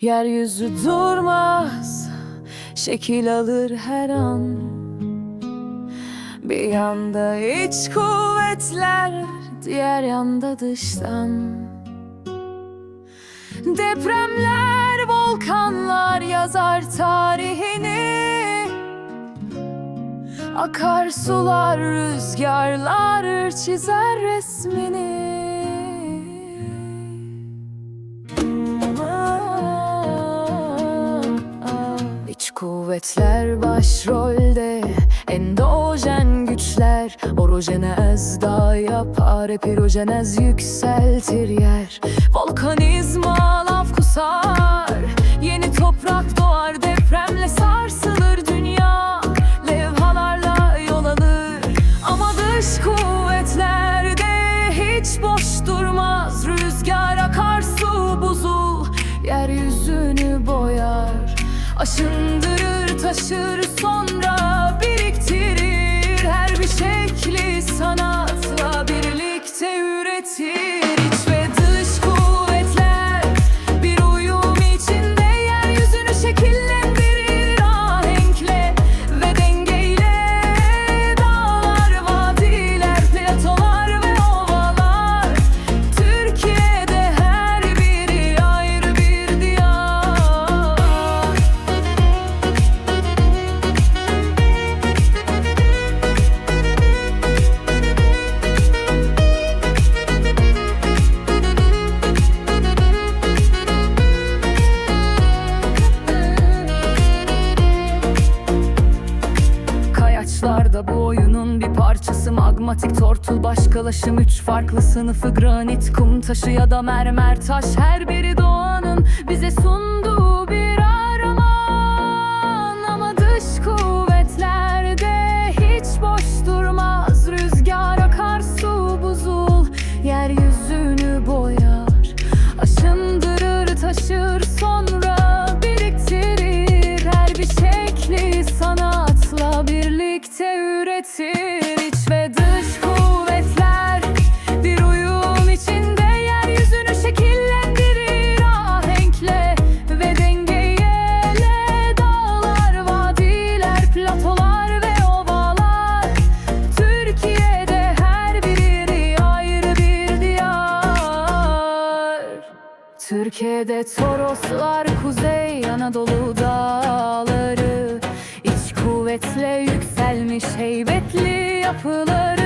Yeryüzü durmaz Şekil alır her an. Bir yanda iç kuvvetler Diğer yanda dıştan. Depremler, volkanlar yazar tarihini. Akarsular, rüzgarlar çizer resmini kuvvetler başrolde Endojen güçler. Orojenez dağ yapar Epirojenez yükseltir yer. Volkanizma lav kusar Yeni toprak doğar Depremle sarsılır dünya. Levhalarla yol alır. Ama dış kuvvetlerde hiç boş durmaz. Rüzgar akar su buzul. Yeryüzünü boyar Aşındırır taşır sonra oyunun bir parçası. Magmatik tortul başkalaşım. Üç farklı sınıfı. Granit kum taşı ya da mermer taş. Her biri doğanın Türkiye'de Toroslar, Kuzey Anadolu dağları. İç kuvvetle yükselmiş heybetli yapıları